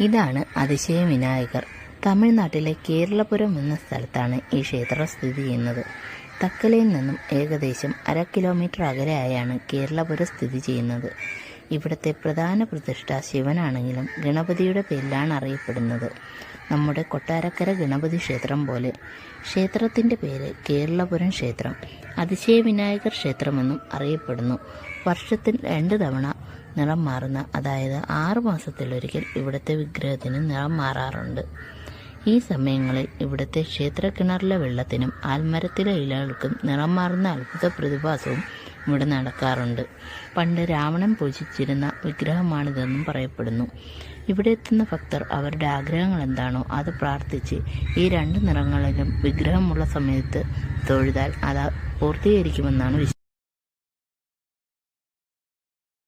ഇതാണ് അതിശയ വിനായകർ തമിഴ്നാട്ടിലെ കേരളപുരം എന്ന സ്ഥലത്താണ് ഈ ക്ഷേത്രം സ്ഥിതി ചെയ്യുന്നത്. തക്കലയിൽ നിന്നും ഏകദേശം അര കിലോമീറ്റർ അകലെയായാണ് കേരളപുരം സ്ഥിതി ചെയ്യുന്നത്. ഇവിടുത്തെ പ്രധാന പ്രതിഷ്ഠ ശിവനാണെങ്കിലും ഗണപതിയുടെ പേരിലാണ് അറിയപ്പെടുന്നത്. നമ്മുടെ കൊട്ടാരക്കര ഗണപതി ക്ഷേത്രം പോലെ ക്ഷേത്രത്തിന്റെ പേര് കേരളപുരം ക്ഷേത്രം. അതിശയ വിനായകർ ക്ഷേത്രമെന്നും അറിയപ്പെടുന്നു. വർഷത്തിൽ രണ്ട് തവണ നിറം മാറുന്ന അതായത് ആറു മാസത്തിലൊരിക്കൽ ഇവിടുത്തെ വിഗ്രഹത്തിന് നിറം മാറാറുണ്ട്. ഈ സമയങ്ങളിൽ ഇവിടുത്തെ ക്ഷേത്രക്കിണറിലെ വെള്ളത്തിനും ആൽമരത്തിലെ ഇലകൾക്കും നിറം മാറുന്ന അത്ഭുത പ്രതിഭാസവും ഇവിടെ നടക്കാറുണ്ട്. പണ്ട് രാവണൻ പൂജിച്ചിരുന്ന വിഗ്രഹമാണിതെന്നും പറയപ്പെടുന്നു. ഇവിടെ എത്തുന്ന ഭക്തർ അവരുടെ ആഗ്രഹങ്ങൾ എന്താണോ അത് പ്രാർത്ഥിച്ച് ഈ രണ്ട് നിറങ്ങളിലും വിഗ്രഹമുള്ള സമയത്ത് തൊഴുതാൽ അത് പൂർത്തീകരിക്കുമെന്നാണ് വിശ്വാസം